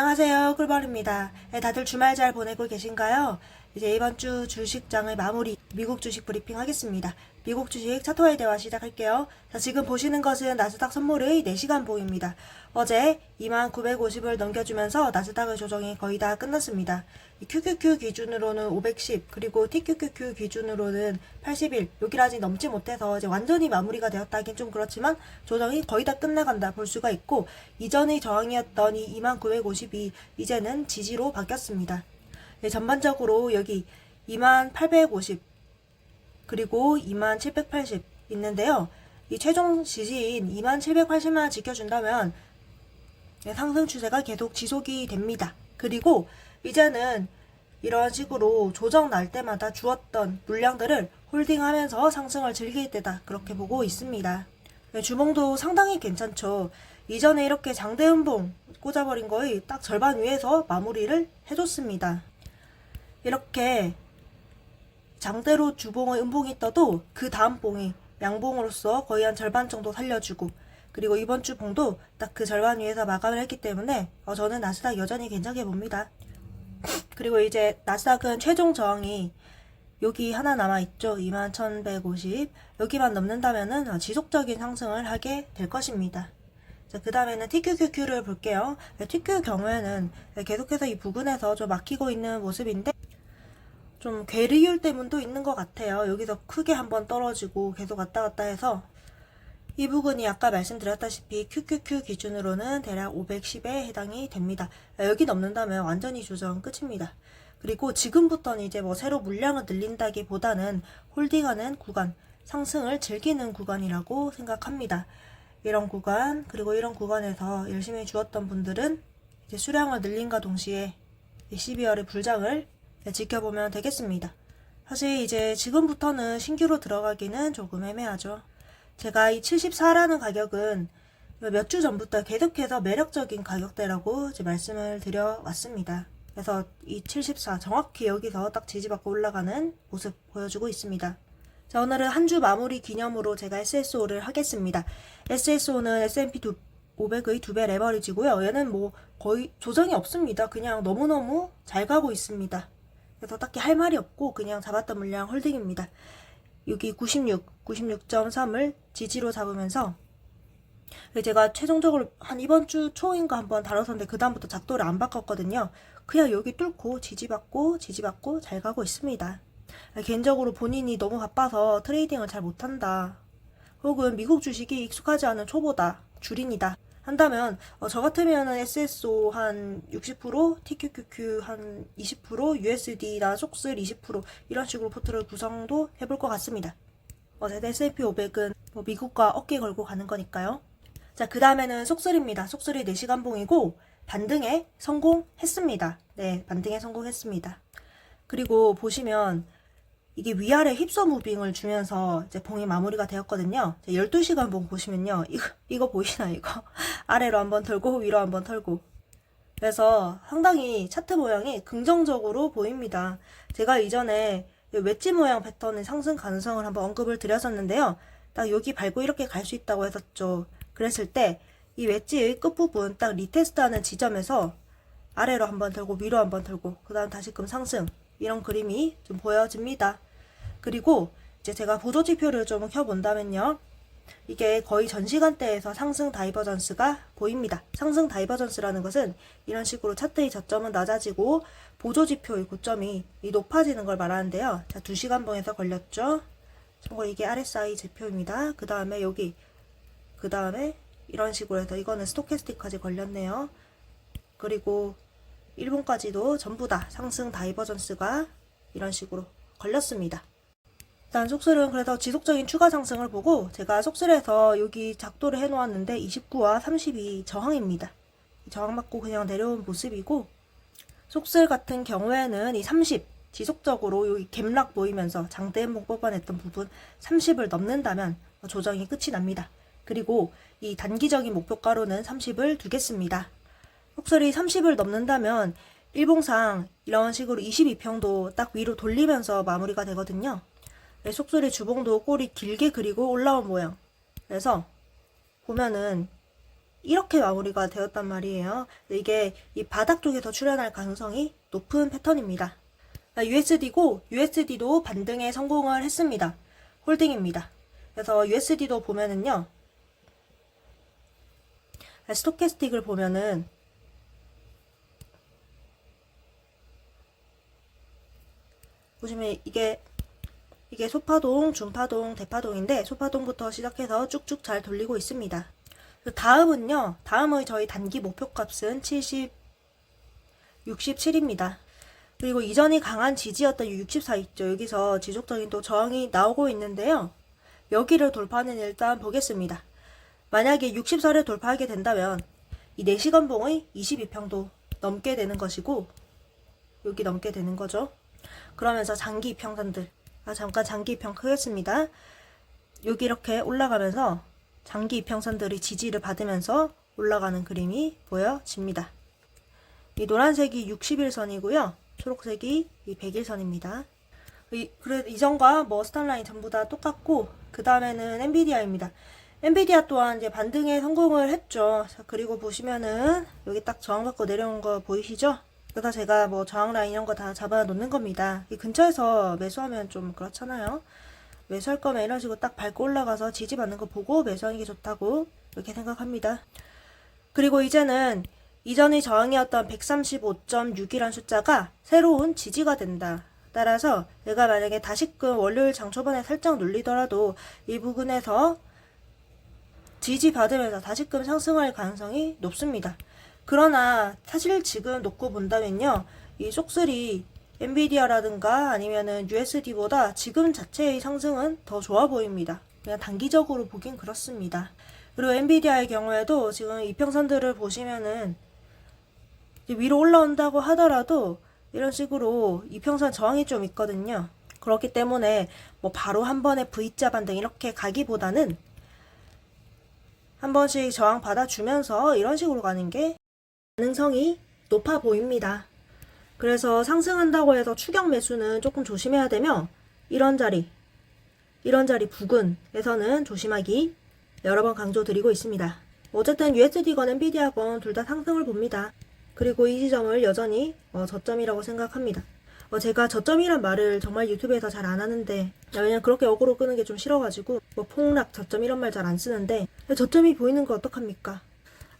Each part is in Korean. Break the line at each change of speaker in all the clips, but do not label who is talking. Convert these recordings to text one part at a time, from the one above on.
안녕하세요. 꿀벌입니다. 네, 다들 주말 잘 보내고 계신가요? 이제 이번 주 주식장의 마무리 미국 주식 브리핑 하겠습니다. 미국 주식 차트와의 대화 시작할게요. 자, 지금 보시는 것은 나스닥 선물의 4시간 보입니다. 어제 2950을 넘겨주면서 나스닥의 조정이 거의 다 끝났습니다. 이 QQQ 기준으로는 510 그리고 TQQQ 기준으로는 81 여기까지 넘지 못해서 이제 완전히 마무리가 되었다긴 좀 그렇지만 조정이 거의 다 끝나간다 볼 수가 있고 이전의 저항이었던 이 2950이 이제는 지지로 바뀌었습니다. 네, 전반적으로 여기 2850 그리고 2780 있는데요. 이 최종 지지인 2780만 지켜준다면 네, 상승 추세가 계속 지속이 됩니다. 그리고 이제는 이런 식으로 조정 날 때마다 주었던 물량들을 홀딩하면서 상승을 즐길 때다. 그렇게 보고 있습니다. 네, 주봉도 상당히 괜찮죠. 이전에 이렇게 장대음봉 꽂아버린 거의 딱 절반 위에서 마무리를 해줬습니다. 이렇게 장대로 주봉의 음봉이 떠도 그 다음 봉이 양봉으로서 거의 한 절반 정도 살려주고 그리고 이번 주 봉도 딱 그 절반 위에서 마감을 했기 때문에 어, 저는 나스닥 여전히 괜찮게 봅니다. 그리고 이제 나스닥은 최종 저항이 여기 하나 남아있죠. 21,150 여기만 넘는다면은 어, 지속적인 상승을 하게 될 것입니다. 자, 그 다음에는 TQQQ를 볼게요. 네, TQ 경우에는 계속해서 이 부근에서 좀 막히고 있는 모습인데 좀 괴리율 때문도 있는 것 같아요. 여기서 크게 한번 떨어지고 계속 왔다 갔다 해서 이 부분이 아까 말씀드렸다시피 QQQ 기준으로는 대략 510에 해당이 됩니다. 여기 넘는다면 완전히 조정 끝입니다. 그리고 지금부터는 이제 뭐 새로 물량을 늘린다기보다는 홀딩하는 구간, 상승을 즐기는 구간이라고 생각합니다. 이런 구간, 그리고 이런 구간에서 열심히 주었던 분들은 이제 수량을 늘린과 동시에 12월의 불장을 지켜보면 되겠습니다. 사실 이제 지금부터는 신규로 들어가기는 조금 애매하죠. 제가 이 74라는 가격은 몇 주 전부터 계속해서 매력적인 가격대라고 말씀을 드려왔습니다. 그래서 이 74 정확히 여기서 딱 지지받고 올라가는 모습 보여주고 있습니다. 자, 오늘은 한 주 마무리 기념으로 제가 SSO를 하겠습니다. SSO는 S&P 500의 두 배 레버리지고요. 얘는 뭐 거의 조정이 없습니다. 그냥 너무너무 잘 가고 있습니다. 그래서 딱히 할 말이 없고 그냥 잡았던 물량 홀딩입니다. 여기 96, 96.3을 지지로 잡으면서 제가 최종적으로 한 이번 주 초인가 한번 다뤘었는데 그 다음부터 작도를 안 바꿨거든요. 그냥 여기 뚫고 지지받고 지지받고 잘 가고 있습니다. 개인적으로 본인이 너무 바빠서 트레이딩을 잘 못한다. 혹은 미국 주식이 익숙하지 않은 초보다, 줄인이다. 한다면 어, 저 같으면은 SSO 한 60%, TQQQ 한 20%, USD나 속슬 20% 이런 식으로 포트를 구성도 해볼 것 같습니다. 어쨌든 S&P 500은 뭐 미국과 어깨 걸고 가는 거니까요. 자, 그 다음에는 속슬입니다. 속슬이 4시간 봉이고 반등에 성공했습니다. 네, 반등에 성공했습니다. 그리고 보시면 이게 위아래 힙서 무빙을 주면서 이제 봉이 마무리가 되었거든요. 12시간 봉 보시면요. 이거, 이거 보이시나요, 이거? 아래로 한번 털고 위로 한번 털고. 그래서 상당히 차트 모양이 긍정적으로 보입니다. 제가 이전에 웨지 모양 패턴의 상승 가능성을 한번 언급을 드렸었는데요. 딱 여기 밟고 이렇게 갈 수 있다고 했었죠. 그랬을 때 이 웨지의 끝부분 딱 리테스트하는 지점에서 아래로 한번 털고 위로 한번 털고 그 다음 다시금 상승 이런 그림이 좀 보여집니다. 그리고 이제 제가 보조 지표를 좀 켜본다면요. 이게 거의 전 시간대에서 상승 다이버전스가 보입니다. 상승 다이버전스라는 것은 이런 식으로 차트의 저점은 낮아지고 보조 지표의 고점이 높아지는 걸 말하는데요. 자, 2시간 봉에서 걸렸죠. 참고 이게 RSI 지표입니다. 그 다음에 여기 그 다음에 이런 식으로 해서 이거는 스토캐스틱까지 걸렸네요. 그리고 일본까지도 전부 다 상승 다이버전스가 이런 식으로 걸렸습니다. 일단 속슬은 그래서 지속적인 추가 상승을 보고 제가 속슬에서 여기 작도를 해놓았는데 29와 30이 저항입니다. 저항 맞고 그냥 내려온 모습이고 속슬 같은 경우에는 이 30 지속적으로 여기 갭락 보이면서 장대음봉 뽑아냈던 부분 30을 넘는다면 조정이 끝이 납니다. 그리고 이 단기적인 목표가로는 30을 두겠습니다. 속슬이 30을 넘는다면 일봉상 이런 식으로 22평도 딱 위로 돌리면서 마무리가 되거든요. 네, 속술의 주봉도 꼬리 길게 그리고 올라온 모양. 그래서 보면은 이렇게 마무리가 되었단 말이에요. 이게 이 바닥 쪽에서 출현할 가능성이 높은 패턴입니다. USD고 USD도 반등에 성공을 했습니다. 홀딩입니다. 그래서 USD도 보면은요. 스토캐스틱을 보면은 보시면 이게 이게 소파동, 중파동, 대파동인데 소파동부터 시작해서 쭉쭉 잘 돌리고 있습니다. 그 다음은요. 다음의 저희 단기 목표값은 70 67입니다. 그리고 이전이 강한 지지였던 64 있죠. 여기서 지속적인 또 저항이 나오고 있는데요. 여기를 돌파는 일단 보겠습니다. 만약에 64를 돌파하게 된다면 이 4시간 봉의 22평도 넘게 되는 것이고 여기 넘게 되는 거죠. 그러면서 장기 이평선들 아 잠깐 장기 이평 크겠습니다. 여기 이렇게 올라가면서 장기 이평선들이 지지를 받으면서 올라가는 그림이 보여집니다. 이 노란색이 60일선이고요. 초록색이 이 100일선입니다. 이, 그래, 이전과 뭐 스탄라인 전부 다 똑같고, 그 다음에는 엔비디아입니다. 엔비디아 또한 이제 반등에 성공을 했죠. 자, 그리고 보시면은, 여기 딱 저항받고 내려온 거 보이시죠? 그러다 제가 뭐 저항 라인 이런 거 다 잡아 놓는 겁니다. 이 근처에서 매수하면 좀 그렇잖아요. 매수할 거면 이런 식으로 딱 밟고 올라가서 지지받는 거 보고 매수하는 게 좋다고 이렇게 생각합니다. 그리고 이제는 이전의 저항이었던 135.6이란 숫자가 새로운 지지가 된다. 따라서 내가 만약에 다시금 월요일 장 초반에 살짝 눌리더라도 이 부분에서 지지받으면서 다시금 상승할 가능성이 높습니다. 그러나 사실 지금 놓고 본다면요. 이 쏙3 엔비디아라든가 아니면은 USD보다 지금 자체의 상승은 더 좋아 보입니다. 그냥 단기적으로 보긴 그렇습니다. 그리고 엔비디아의 경우에도 지금 이평선들을 보시면은 위로 올라온다고 하더라도 이런 식으로 이평선 저항이 좀 있거든요. 그렇기 때문에 뭐 바로 한 번에 V자 반등 이렇게 가기보다는 한 번씩 저항 받아주면서 이런 식으로 가는 게 가능성이 높아 보입니다. 그래서 상승한다고 해서 추격 매수는 조금 조심해야 되며 이런 자리, 이런 자리 부근에서는 조심하기 여러 번 강조드리고 있습니다. 어쨌든 USD건 엔비디아건 둘 다 상승을 봅니다. 그리고 이 지점을 여전히 어, 저점이라고 생각합니다. 어, 제가 저점이란 말을 정말 유튜브에서 잘 안 하는데 왜냐면 그렇게 어그로 끄는 게 좀 싫어가지고 뭐 폭락 저점 이런 말 잘 안 쓰는데 저점이 보이는 거 어떡합니까?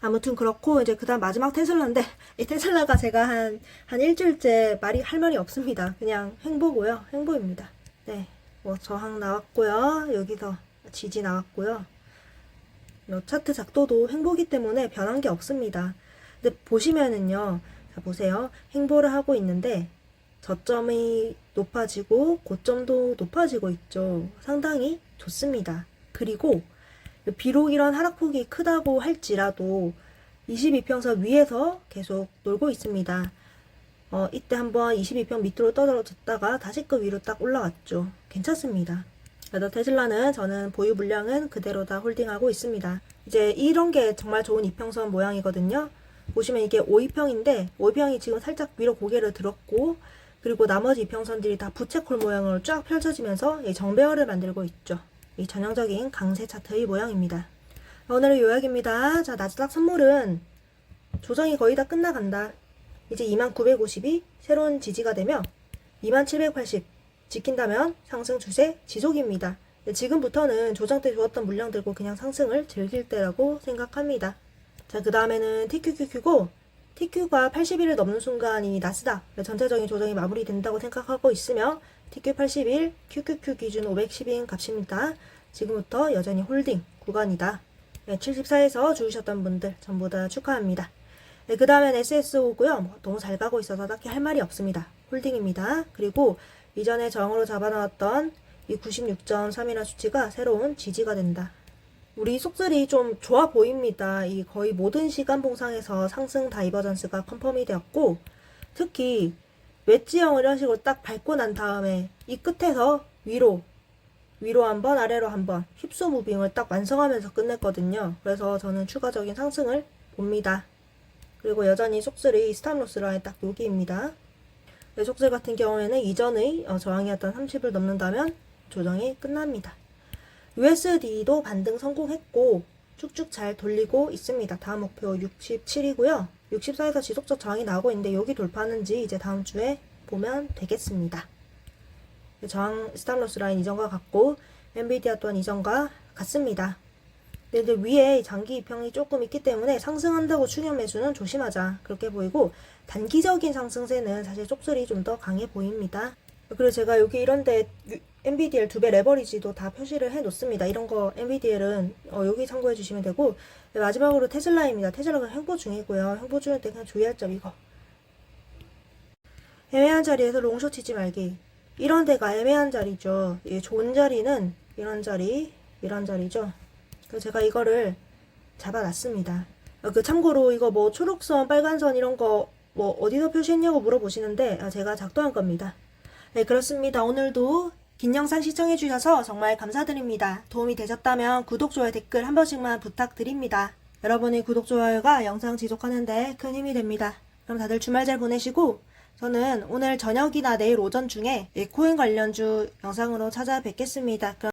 아무튼 그렇고 이제 그다음 마지막 테슬라인데 이 테슬라가 제가 한한 일주일째 말이 할 말이 없습니다. 그냥 행보고요. 행보입니다. 네. 뭐 저항 나왔고요. 여기서 지지 나왔고요. 요 차트 작도도 행보기 때문에 변한 게 없습니다. 근데 보시면은요. 자 보세요. 행보를 하고 있는데 저점이 높아지고 고점도 높아지고 있죠. 상당히 좋습니다. 그리고 비록 이런 하락폭이 크다고 할지라도 22평선 위에서 계속 놀고 있습니다. 어, 이때 한번 22평 밑으로 떨어졌다가 다시금 위로 딱 올라왔죠. 괜찮습니다. 그래서 테슬라는 저는 보유 물량은 그대로 다 홀딩하고 있습니다. 이제 이런 게 정말 좋은 이평선 모양이거든요. 보시면 이게 5이평인데 5이평이 지금 살짝 위로 고개를 들었고 그리고 나머지 이평선들이 다 부채꼴 모양으로 쫙 펼쳐지면서 정배열을 만들고 있죠. 이 전형적인 강세 차트의 모양입니다. 오늘의 요약입니다. 자, 나스닥 선물은 조정이 거의 다 끝나간다. 이제 2950이 새로운 지지가 되며 2780 지킨다면 상승 추세 지속입니다. 네, 지금부터는 조정 때 좋았던 물량 들고 그냥 상승을 즐길 때라고 생각합니다. 자, 그 다음에는 TQQQ고 TQ가 80일을 넘는 순간 이 나스닥 전체적인 조정이 마무리된다고 생각하고 있으며 TQ81, QQQ 기준 510인 값입니다. 지금부터 여전히 홀딩 구간이다. 74에서 주우셨던 분들 전부 다 축하합니다. 네, 그 다음엔 SSO고요. 뭐 너무 잘 가고 있어서 딱히 할 말이 없습니다. 홀딩입니다. 그리고 이전에 저항으로 잡아놓았던 이 96.3이라는 수치가 새로운 지지가 된다. 우리 속설이 좀 좋아 보입니다. 이 거의 모든 시간 봉상에서 상승 다이버전스가 컨펌이 되었고 특히 웨지형 이런 식으로 딱 밟고 난 다음에 이 끝에서 위로 위로 한번 아래로 한번 힙소 무빙을 딱 완성하면서 끝냈거든요. 그래서 저는 추가적인 상승을 봅니다. 그리고 여전히 속슬이 스탑로스 라인 딱 여기입니다. 네, 속슬 같은 경우에는 이전의 어, 저항이었던 30을 넘는다면 조정이 끝납니다. USD도 반등 성공했고 쭉쭉 잘 돌리고 있습니다. 다음 목표 67이고요. 64에서 지속적 저항이 나오고 있는데 여기 돌파하는지 이제 다음 주에 보면 되겠습니다. 저항 스탑로스 라인 이전과 같고 엔비디아 또한 이전과 같습니다. 근데 이제 위에 장기 이평이 조금 있기 때문에 상승한다고 추격 매수는 조심하자 그렇게 보이고 단기적인 상승세는 사실 쪽슬이 좀더 강해 보입니다. 그리고 제가 여기 이런데 NVDL 두 배 레버리지도 다 표시를 해 놓습니다. 이런 거 NVDL은 어, 여기 참고해 주시면 되고 네, 마지막으로 테슬라입니다. 테슬라가 횡보 중이고요. 횡보 중일 때 그냥 주의할 점 이거 애매한 자리에서 롱숏 치지 말기. 이런 데가 애매한 자리죠. 이 좋은 자리는 이런 자리, 이런 자리죠. 그래서 제가 이거를 잡아놨습니다. 어, 그 참고로 이거 뭐 초록선, 빨간선 이런 거 뭐 어디서 표시했냐고 물어보시는데 아, 제가 작동한 겁니다. 네, 그렇습니다. 오늘도 긴 영상 시청해주셔서 정말 감사드립니다. 도움이 되셨다면 구독, 좋아요, 댓글 한 번씩만 부탁드립니다. 여러분의 구독, 좋아요가 영상 지속하는데 큰 힘이 됩니다. 그럼 다들 주말 잘 보내시고 저는 오늘 저녁이나 내일 오전 중에 코인 관련주 영상으로 찾아뵙겠습니다. 그럼